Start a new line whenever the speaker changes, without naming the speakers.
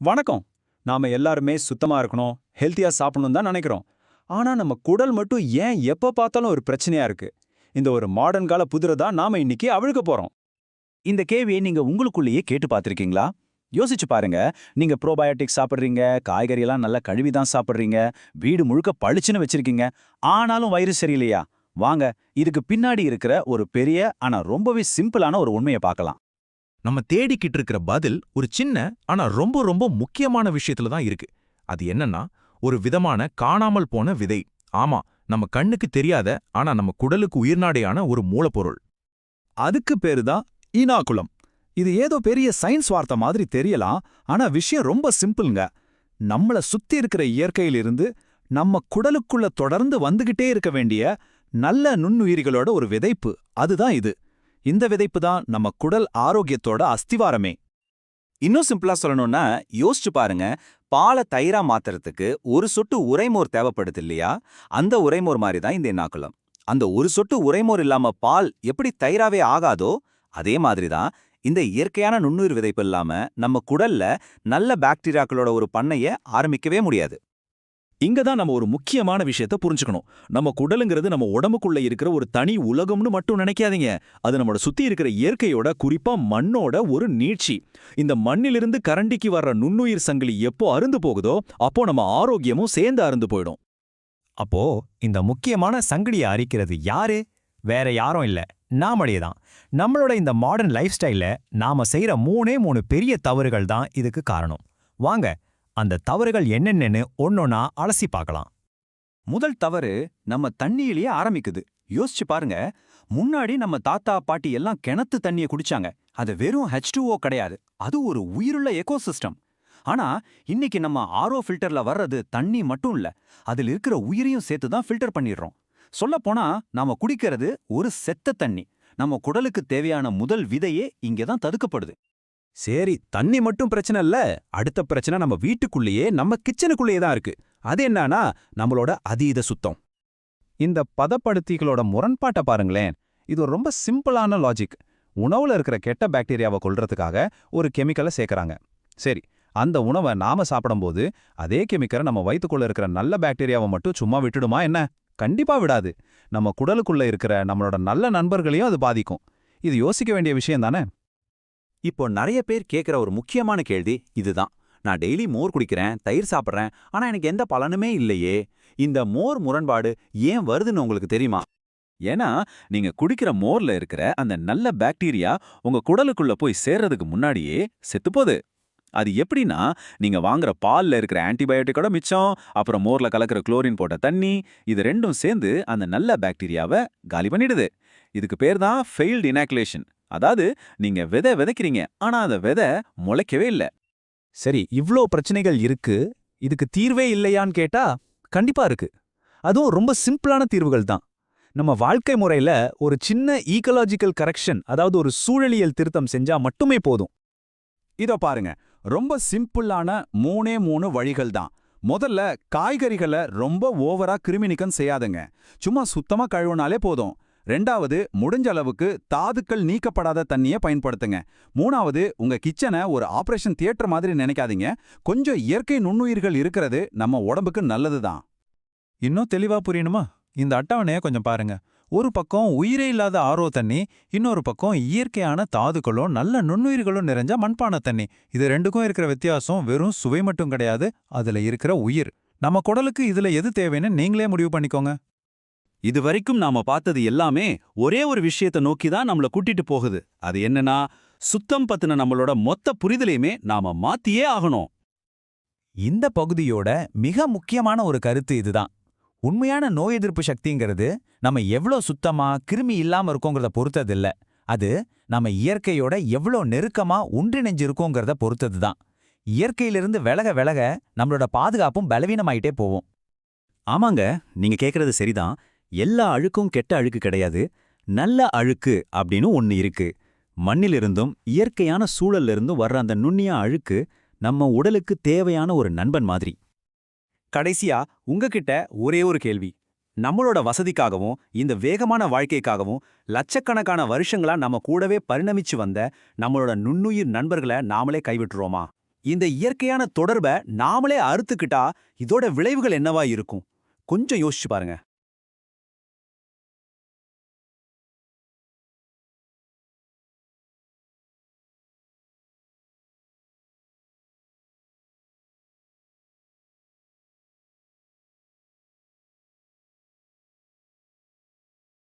வணக்கம். நாம எல்லாருமே சுத்தமா இருக்கணும் ஹெல்த்தியா சாப்பிடணும் தான் நினைக்கிறோம். ஆனா நம்ம குடல் மட்டும் ஏன் எப்ப பார்த்தாலும் ஒரு பிரச்சனையா இருக்கு? இந்த ஒரு மாடர்ன் கால புதிரை தான் நாம இன்னைக்கு அவிழ்க்க போறோம்.
இந்த கேள்வியை நீங்க உங்களுக்குள்ளேயே கேட்டு பார்த்துருக்கீங்களா? யோசிச்சு பாருங்க. நீங்க ப்ரோபயோட்டிக் சாப்பிடுறீங்க காய்கறி எல்லாம் நல்லா கழுவி தான் சாப்பிடுறீங்க வீடு முழுக்க பளிச்சுன்னு வச்சிருக்கீங்க. ஆனாலும் வயிறு சரியில்லையா? வாங்க இதுக்கு பின்னாடி இருக்கிற ஒரு பெரிய ஆனா ரொம்பவே சிம்பிளான ஒரு உண்மையை பார்க்கலாம்.
நம்ம தேடிக்கிட்டு இருக்கிற பதில் ஒரு சின்ன ஆனா ரொம்ப ரொம்ப முக்கியமான விஷயத்துல தான் இருக்கு. அது என்னன்னா ஒரு விதமான காணாமல் போன விதை. ஆமா நம்ம கண்ணுக்கு தெரியாத ஆனா நம்ம குடலுக்கு உயிர்நாடையான ஒரு மூலப்பொருள்.
அதுக்கு பேரு தான் ஈனாக்குளம் இது ஏதோ பெரிய சயின்ஸ் வார்த்தை மாதிரி தெரியலாம் ஆனா விஷயம் ரொம்ப சிம்பிள்ங்க. நம்மள சுத்தி இருக்கிற இயற்கையிலிருந்து நம்ம குடலுக்குள்ள தொடர்ந்து வந்துகிட்டே இருக்க வேண்டிய நல்ல நுண்ணுயிரிகளோட ஒரு விதைப்பு. அதுதான் இது. இந்த விதைப்பு தான் நம்ம குடல் ஆரோக்கியத்தோட அஸ்திவாரமே.
இன்னும் சிம்பிளா சொல்லணும்னா யோசிச்சு பாருங்க. பாலை தயிரா மாத்துறதுக்கு ஒரு சொட்டு உரைமோர் தேவைப்படுது இல்லையா? அந்த உரைமோர் மாதிரி தான் இந்த எண்ணாக்குளம். அந்த ஒரு சொட்டு உரைமோர் இல்லாம பால் எப்படி தயிராவே ஆகாதோ அதே மாதிரி தான் இந்த இயற்கையான நுண்ணுயிர் விதைப்பு இல்லாம நம்ம குடல்ல நல்ல பாக்டீரியாக்களோட ஒரு பண்ணைய ஆரம்பிக்கவே முடியாது.
இங்க தான் நம்ம ஒரு முக்கியமான விஷயத்த புரிஞ்சுக்கணும். நம்ம குடலுங்கிறது நம்ம உடம்புக்குள்ள இருக்கிற ஒரு தனி உலகம்னு மட்டும் நினைக்காதீங்க. அது நம்மளோட சுத்தி இருக்கிற இயற்கையோட குறிப்பா மண்ணோட ஒரு நீட்சி. இந்த மண்ணிலிருந்து கரண்டிக்கு வர்ற நுண்ணுயிர் சங்கிலி எப்போ அருந்து போகுதோ அப்போ நம்ம ஆரோக்கியமும் சேர்ந்து அருந்து போயிடும்.
அப்போ இந்த முக்கியமான சங்கிலியை அரிக்கிறது யாரு? வேற யாரும் இல்ல. நாமளே தான். நம்மளோட இந்த மாடர்ன் லைஃப் ஸ்டைல நாம செய்யற மூணே மூணு பெரிய தவறுகள் தான் இதுக்கு காரணம். வாங்க அந்த தவறுகள் என்னென்னு ஒன்னொன்னா அலசி பார்க்கலாம்.
முதல் தவறு நம்ம தண்ணியிலேயே ஆரம்பிக்குது. யோசிச்சு பாருங்க. முன்னாடி நம்ம தாத்தா பாட்டி எல்லாம் கிணத்து தண்ணியை குடிச்சாங்க. அது வெறும் ஹெச்டூஓ கிடையாது. அது ஒரு உயிருள்ள எக்கோசிஸ்டம் ஆனா இன்னைக்கு நம்ம ஆரோ ஃபில்டர்ல வர்றது தண்ணி மட்டும் இல்ல. அதில் இருக்கிற உயிரையும் சேர்த்து தான் ஃபில்டர் பண்ணிடுறோம். சொல்லப்போனா நாம குடிக்கிறது ஒரு செத்த தண்ணி. நம்ம குடலுக்கு தேவையான முதல் விதையே இங்கே தான் தடுக்கப்படுது.
சரி தண்ணி மட்டும் பிரச்சனை இல்ல. அடுத்த பிரச்சனை நம்ம வீட்டுக்குள்ளேயே நம்ம கிச்சனுக்குள்ளேயே தான் இருக்கு. அது என்னன்னா நம்மளோட அதீத சுத்தம். இந்த பதப்படுத்திகளோட முரண்பாட்டை பாருங்களேன். இது ஒரு ரொம்ப சிம்பிளான லாஜிக் உணவுல இருக்கிற கெட்ட பாக்டீரியாவை கொல்றதுக்காக ஒரு கெமிக்கலை சேர்க்கறாங்க. சரி அந்த உணவை நாம சாப்பிடும்போது அதே கெமிக்கலை நம்ம வயிற்றுக்குள்ள இருக்கிற நல்ல பாக்டீரியாவை மட்டும் சும்மா விட்டுடுமா என்ன? கண்டிப்பா விடாது. நம்ம குடலுக்குள்ள இருக்கிற நம்மளோட நல்ல நண்பர்களையும் அது பாதிக்கும். இது யோசிக்க வேண்டிய விஷயம் தானே?
இப்போ நிறைய பேர் கேட்குற ஒரு முக்கியமான கேள்வி இதுதான். நான் டெய்லி மோர் குடிக்கிறேன் தயிர் சாப்பிட்றேன் ஆனா எனக்கு எந்த பலனுமே இல்லையே. இந்த மோர் முரண்பாடு ஏன் வருதுன்னு உங்களுக்கு தெரியுமா? ஏன்னா நீங்க குடிக்கிற மோர்ல இருக்கிற அந்த நல்ல பாக்டீரியா உங்க குடலுக்குள்ள போய் சேர்றதுக்கு முன்னாடியே செத்துப்போகுது அது எப்படின்னா நீங்க வாங்குற பால்ல இருக்கிற ஆன்டிபயோட்டிக்கோட மிச்சம் அப்புறம் மோர்ல கலக்கிற குளோரின் போட்ட தண்ணி இது ரெண்டும் சேர்ந்து அந்த நல்ல பாக்டீரியாவை காலி பண்ணிடுது. இதுக்கு பேர் தான் ஃபெயில்டு இனாக்குலேஷன் அதாவது நீங்க விதை விதைக்கிறீங்க ஆனா அந்த விதை முளைக்கவே இல்ல.
சரி இவ்ளோ பிரச்சனைகள் இருக்கு இதுக்கு தீர்வே இல்லையான்னு கேட்டா கண்டிப்பா இருக்கு. அதுவும் ரொம்ப சிம்பிளான தீர்வுகள் தான். நம்ம வாழ்க்கை முறையில ஒரு சின்ன ஈக்கலாஜிக்கல் கரெக்ஷன் அதாவது ஒரு சூழலியல் திருத்தம் செஞ்சா மட்டுமே போதும். இதோ பாருங்க ரொம்ப சிம்பிளான மூணே மூணு வழிகள் தான். முதல்ல காய்கறிகளை ரொம்ப ஓவரா கிருமி நீக்கம் செய்யாதுங்க. சும்மா சுத்தமா கழுவுனாலே போதும். ரெண்டாவது முடிஞ்ச அளவுக்கு தாதுக்கள் நீக்கப்படாத தண்ணியை பயன்படுத்துங்க. மூணாவது உங்க கிச்சனை ஒரு ஆபரேஷன் தியேட்டர் மாதிரி நினைக்காதீங்க. கொஞ்சம் இயற்கை நுண்ணுயிர்கள் இருக்கிறது நம்ம உடம்புக்கு நல்லதுதான். இன்னும் தெளிவா புரியணுமா? இந்த அட்டவணையை கொஞ்சம் பாருங்க. ஒரு பக்கம் உயிரே இல்லாத ஆரோ தண்ணி இன்னொரு பக்கம் இயற்கையான தாதுக்களும் நல்ல நுண்ணுயிர்களும் நிறைஞ்ச மண்பான தண்ணி. இது ரெண்டுக்கும் இருக்கிற வித்தியாசம் வெறும் சுவை மட்டும் கிடையாது அதுல இருக்கிற உயிர். நம்ம குடலுக்கு இதுல எது தேவைன்னு நீங்களே முடிவு பண்ணிக்கோங்க.
இது வரைக்கும் நாம பார்த்தது எல்லாமே ஒரே ஒரு விஷயத்தை நோக்கி தான் நம்மள கூட்டிட்டு போகுது. அது என்னன்னா சுத்தம் பத்தின நம்மளோட மொத்த புரிதலையுமே நாம மாத்தியே ஆகணும்.
இந்த பகுதியோட மிக முக்கியமான ஒரு கருத்து இதுதான். உண்மையான நோய் எதிர்ப்பு சக்திங்கிறது நம்ம எவ்வளோ சுத்தமா கிருமி இல்லாம இருக்கோங்கிறத பொறுத்தது இல்ல அது நம்ம இயற்கையோட எவ்வளோ நெருக்கமா ஒன்றிணைஞ்சிருக்கோங்கிறத பொறுத்தது தான் இயற்கையிலிருந்து விலக விலக நம்மளோட பாதுகாப்பும் பலவீனமாயிட்டே போவோம்
ஆமாங்க நீங்க கேக்குறது சரிதான். எல்லா அழுக்கும் கெட்ட அழுக்கு கிடையாது. நல்ல அழுக்கு அப்படின்னு ஒன்னு இருக்கு. மண்ணிலிருந்தும் இயற்கையான சூழல்ல இருந்தும் வர்ற அந்த நுண்ணிய அழுக்கு நம்ம உடலுக்கு தேவையான ஒரு நண்பன் மாதிரி. கடைசியா உங்ககிட்ட ஒரே ஒரு கேள்வி. நம்மளோட வசதிக்காகவும் இந்த வேகமான வாழ்க்கைக்காகவும் லட்சக்கணக்கான வருஷங்களா நம்ம கூடவே பரிணமிச்சு வந்த நம்மளோட நுண்ணுயிர் நண்பர்களை நாமளே கைவிட்டுருவோமா இந்த இயற்கையான தொடர்பை நாமளே அறுத்துக்கிட்டா இதோட விளைவுகள் என்னவா இருக்கும்? கொஞ்சம் யோசிச்சு பாருங்க.